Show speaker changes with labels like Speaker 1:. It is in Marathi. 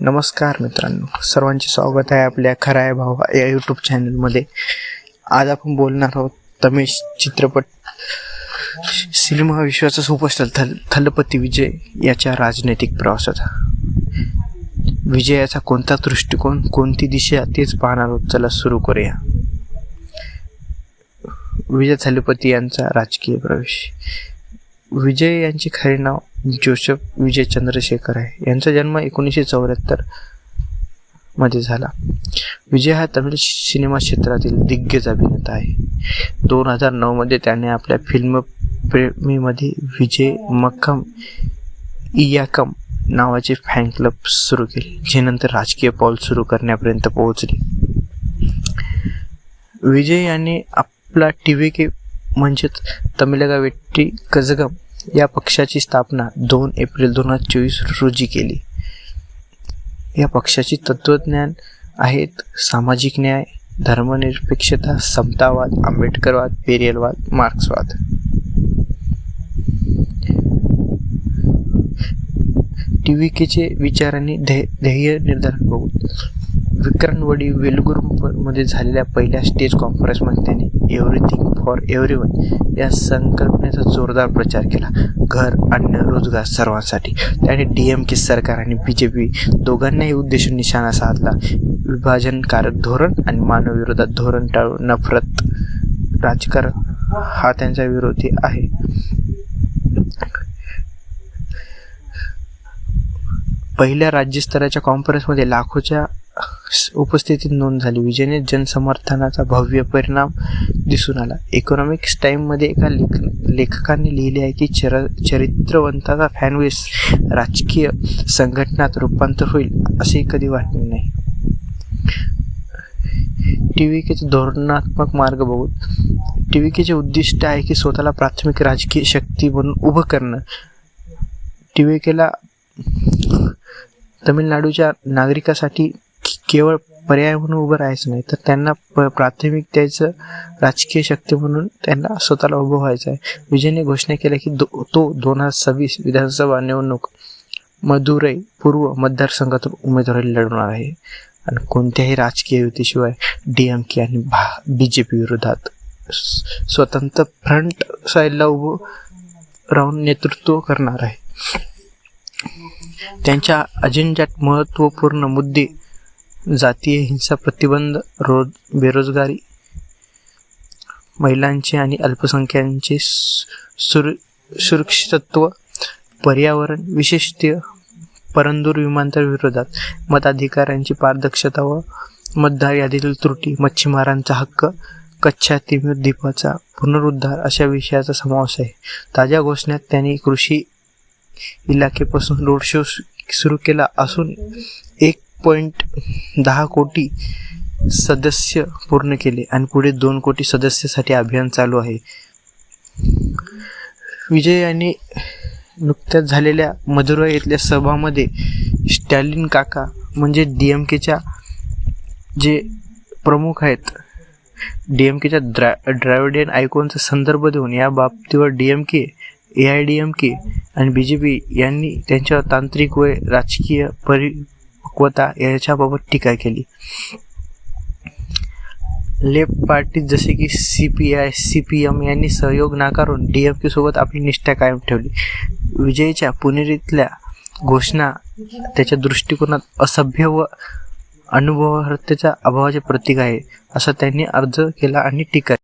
Speaker 1: नमस्कार मित्रांनो सर्वांचे स्वागत आहे आपल्या खराय भाव या यूट्यूब चॅनलमध्ये आज आपण बोलणार आहोत तमिळ चित्रपट सिनेमा विश्वाचा सुपरस्टार थल थलपती विजय याच्या राजनैतिक प्रवासाचा. विजयाचा कोणता दृष्टिकोन कोणती दिशा तेच पाहणार आहोत. चला सुरू करूया. विजय थलपती यांचा राजकीय प्रवेश. विजय यांचे खरे नाव जोसेफ विजय चंद्रशेखर आहे. यांचा जन्म एकोणीसशे चौऱ्याहत्तरमध्ये झाला. विजय हा तमिळ सिनेमा क्षेत्रातील दिग्गज अभिनेता आहे. दोन हजार नऊमध्ये त्याने आपल्या फिल्म प्रेमीमध्ये विजय मक्कम इयाकम नावाचे फॅन क्लब सुरू केले जे नंतर राजकीय पाऊल सुरू करण्यापर्यंत पोहोचले. विजय यांनी आपला टी व्ही के म्हणजेच तमिलगावेट्टी कजगम या पक्षाची स्थापना दोन एप्रिल दोन हजार चोवीस रोजी केली. या पक्षाची तत्वज्ञान आहेत सामाजिक न्याय धर्मनिरपेक्षता समतावाद आंबेडकरवाद पेरियलवाद मार्क्सवाद. टी व्ही केचे विचारांनी ध्येय ध्येय निर्धारण बघू विक्रांतवाडी वेलगुरमध्ये झालेल्या पहिल्या स्टेज कॉन्फरन्समध्ये त्यांनी एव्हरीथिंग फॉर एव्हरीवन या संकल्पनेचा जोरदार प्रचार केला. घर अन्न रोजगार सर्वांसाठी. त्याने डी एम के सरकार आणि बी जे पी दोघांनाही उद्देश निशाणा साधला. विभाजनकारक धोरण आणि मानवविरोधात धोरण टाळून नफरत राजकारण हा त्यांचा विरोधी आहे. पहिल्या राज्यस्तराच्या कॉन्फरन्समध्ये लाखोच्या उपस्थितीत नोंद झाली. विजयने जनसमर्थनाचा भव्य परिणाम दिसून आला. इकॉनॉमिक्स टाईममध्ये एका लेख लेखकाने लिहिले आहे की चर चरित्रवंताचा फॅनवेस राजकीय संघटनात रूपांतर होईल असे कधी वाटले नाही. टी व्ही केचे धोरणात्मक मार्ग बघू टी व्ही केचे उद्दिष्ट आहे की स्वतःला प्राथमिक राजकीय शक्ती म्हणून उभं करणं. टी व्ही केला तमिळनाडूच्या नागरिकासाठी केवळ पर्याय म्हणून उभं राहायचं नाही. तर त्यांना प प्राथमिक द्यायचं राजकीय शक्ती म्हणून त्यांना स्वतःला उभं व्हायचं आहे. विजयने घोषणा केल्या की दो तो दोन हजार सव्वीस विधानसभा निवडणूक मदुरई पूर्व मतदारसंघातून उमेदवारी लढवणार आहे. आणि कोणत्याही राजकीय युतीशिवाय डी एम के आणि भा बी जे पी विरोधात स्वतंत्र फ्रंट साईडला उभं राहून नेतृत्व करणार आहे. त्यांच्या अजेंड्यात महत्त्वपूर्ण मुद्दे जातीय हिंसा प्रतिबंध रोज बेरोजगारी महिलांचे आणि अल्पसंख्यांचे सुर सुरक्षितत्व पर्यावरण विशेषतः परंदूर विमानतळ विरोधात मताधिकाऱ्यांची पारदर्शकता व मतदार यादीतील त्रुटी मच्छीमारांचा हक्क कच्छा तिमिर द्वीपाचा पुनरुद्धार अशा विषयाचा समावेश आहे. ताज्या घोषण्यात त्यांनी कृषी इलाकेपासून रोड शो सुरू केला असून एक पॉईंट दहा कोटी सदस्य पूर्ण केले आणि पुढे दोन कोटी सदस्यासाठी अभियान चालू आहे. विजय यांनी नुकत्याच झालेल्या मदुरा येथल्या सभामध्ये स्टॅलिन काका म्हणजे डी एम केच्या जे प्रमुख आहेत डी एम केच्या द्रा द्राविडियन आयकॉनचा संदर्भ देऊन या बाबतीवर D M K A I D M K आणि बी जे पी यांनी त्यांच्या तांत्रिक व राजकीय परि परिपक्वता याच्याबाबत टीका केली. लेफ्ट पार्टी जसे की C P I C P M यांनी सहयोग नाकारून डी एम के सोबत आपली निष्ठा कायम ठेवली. विजयच्या पुनेरीतल्या घोषणा त्याच्या दृष्टिकोनात असभ्य व अनुभवार्हतेच्या अभावाचे प्रतीक आहे असा त्यांनी अर्ज केला आणि टीका